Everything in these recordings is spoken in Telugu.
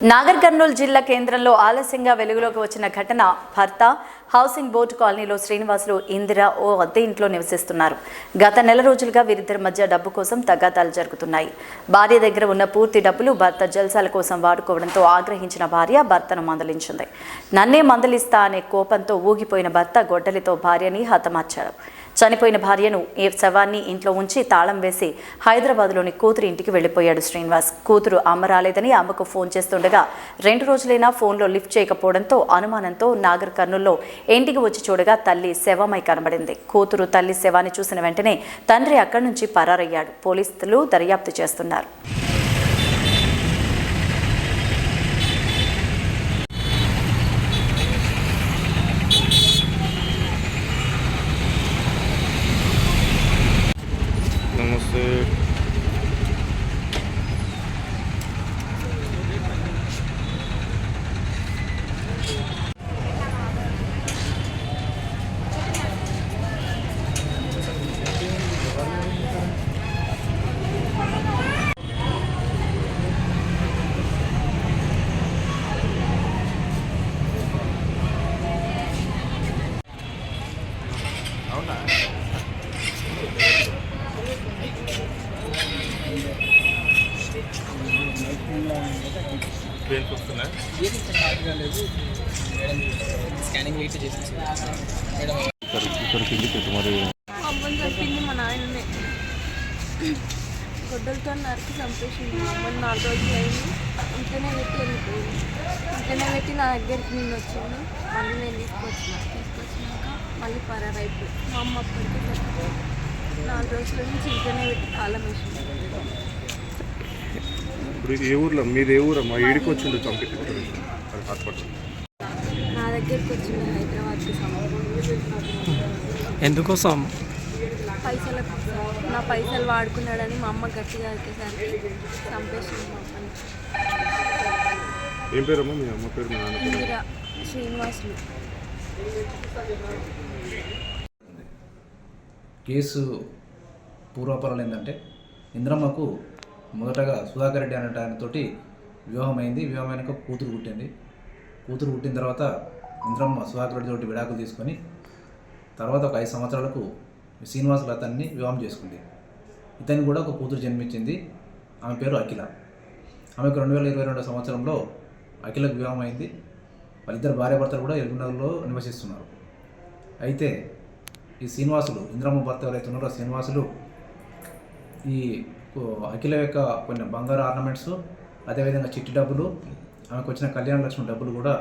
నాగర్ కర్నూలు జిల్లా కేంద్రంలో ఆలస్యంగా వెలుగులోకి వచ్చిన ఘటన భర్త హౌసింగ్ బోర్డు కాలనీలో శ్రీనివాసులు ఇందిర ఓ అద్దె ఇంట్లో నివసిస్తున్నారు. గత నెల రోజులుగా వీరిద్దరి మధ్య డబ్బు కోసం తగాదాలు జరుగుతున్నాయి. భార్య దగ్గర ఉన్న పూర్తి డబ్బులు భర్త జల్సాల కోసం వాడుకోవడంతో ఆగ్రహించిన భార్య భర్తను మందలించింది. నన్నే మందలిస్తా అనే కోపంతో ఊగిపోయిన భర్త గొడ్డలితో భార్యని హతమార్చాడు చనిపోయిన భార్యను ఈ శవాన్ని ఇంట్లో ఉంచి తాళం వేసి హైదరాబాద్లోని కూతురు ఇంటికి వెళ్ళిపోయాడు శ్రీనివాస్. కూతురు అమ్మ రాలేదని అమ్మకు ఫోన్ చేస్తుండగా రెండు రోజులైనా ఫోన్లో లిఫ్ట్ చేయకపోవడంతో అనుమానంతో నాగర్ కర్నూల్లో ఇంటికి వచ్చి చూడగా తల్లి శవమై కనబడింది. కూతురు తల్లి శవాన్ని చూసిన వెంటనే తండ్రి అక్కడి నుంచి పరారయ్యాడు. పోలీసులు దర్యాప్తు చేస్తున్నారు. ます。మరి వస్తున్నాయి. చంపింది మా నాయననే. గొడ్డలతో నరికి చంపేసింది మా అమ్మని నాలుగు రోజులు అయింది. ఇంట్లోనే పెట్టి వెళ్ళిపోయింది. ఇంట్లోనే పెట్టి నా దగ్గరికి నిన్న వచ్చింది. మళ్ళీ నేను తీసుకొచ్చిన. తీసుకొచ్చినాక మళ్ళీ పరారైపోయి మా అమ్మ అప్పటికే నాలుగు రోజుల నుంచి ఇంట్లోనే పెట్టి కాలం వేసింది ఇప్పుడు ఏ ఊర్లో? మీది ఏ ఊరమ్మా? ఈడికి వచ్చిండు చంపి హాస్పిటల్ నా దగ్గరికి హైదరాబాద్కి సంబంధం ఎందుకోసం? పైసలకు నా పైసలు వాడుకున్నాడని మా అమ్మ గట్టిగా అరికేసరికి చంపేసింది మా అమ్మని. ఏం పేరమ్మా? మీ అమ్మ పేరు మీ నాన్న పేరు? ఇందిరా శ్రీనివాసులు. కేసు పూర్వాపరాలు ఏంటంటే ఇంద్రమ్మకు మొదటగా సుధాకర్ రెడ్డి అనే ఆయనతోటి వివాహం అయింది వివాహం కూతురు పుట్టింది. కూతురు పుట్టిన తర్వాత ఇంద్రమ్మ సుధాకర్ రెడ్డి తోటి విడాకులు తీసుకొని తర్వాత ఒక ఐదు సంవత్సరాలకు శ్రీనివాస్ అతన్ని వివాహం చేసుకుంది. ఇతని కూడా ఒక కూతురు జన్మించింది. ఆమె పేరు అఖిల. ఆమెకు రెండు వేల ఇరవై రెండో సంవత్సరంలో అఖిలకు వివాహం అయింది వాళ్ళిద్దరు భార్యాభర్తలు కూడా ఎల్బీనగర్లో నివసిస్తున్నారు. అయితే ఈ శ్రీనివాసులు ఇంద్రమ్మ భర్త ఎవరైతే ఉన్నారో శ్రీనివాసులు ఈ అఖిల యొక్క కొన్ని బంగారు ఆర్నమెంట్స్ అదేవిధంగా చిట్టి డబ్బులు ఆమెకు వచ్చిన కళ్యాణ లక్ష్మి డబ్బులు కూడా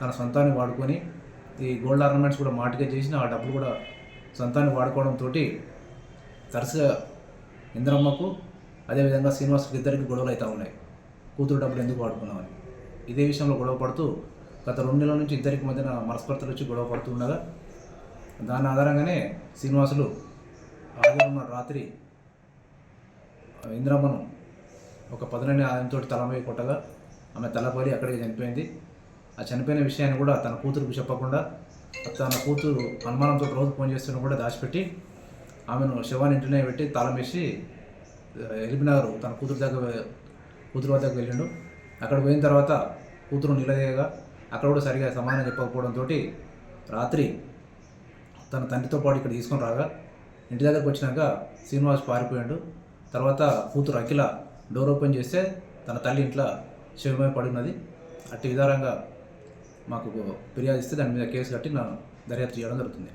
తన సొంతాన్ని వాడుకొని ఈ గోల్డ్ ఆర్నమెంట్స్ కూడా మాటిగా చేసిన ఆ డబ్బులు కూడా సొంతాన్ని వాడుకోవడంతో తరచుగా ఇంద్రమ్మకు అదేవిధంగా శ్రీనివాసుకి ఇద్దరికి గొడవలు అవుతూ ఉన్నాయి. కూతురు డబ్బులు ఎందుకు వాడుకున్నామని ఇదే విషయంలో గొడవ పడుతూ గత రెండు నెలల నుంచి ఇద్దరికి మధ్యన మనస్పర్ధలు వచ్చి గొడవ పడుతుండగా దాని ఆధారంగానే శ్రీనివాసులు ఆదివారం నాడు రాత్రి ఇంద్రమ్మను ఒక పదునని ఆయనతో తలమై కొట్టగా ఆమె తలపడి అక్కడికి చనిపోయింది. ఆ చనిపోయిన విషయాన్ని కూడా తన కూతురుకు చెప్పకుండా తన కూతురు అనుమానంతో రోజు ఫోన్ చేస్తున్న కూడా దాచిపెట్టి ఆమెను శవాన్ని ఇంటినే పెట్టి తాళం వేసి ఎలిపినగర్ తన కూతురు దగ్గర కూతురు వద్దకు వెళ్ళిండు. అక్కడ పోయిన తర్వాత కూతురు నిలదీయగా అక్కడ కూడా సరిగా సమాధానం చెప్పకపోవడంతో రాత్రి తన తండ్రితో పాటు ఇక్కడ తీసుకొని రాగా ఇంటి దగ్గరకు వచ్చినాక శ్రీనివాస్ పారిపోయాడు. తర్వాత కూతురు అఖిల డోర్ ఓపెన్ చేస్తే తన తల్లి ఇంట్లో శివమై పడినది అట్టి విధానంగా మాకు ఫిర్యాదు ఇస్తే దాని మీద కేసు కట్టి నా దర్యాప్తు చేయడం జరుగుతుంది.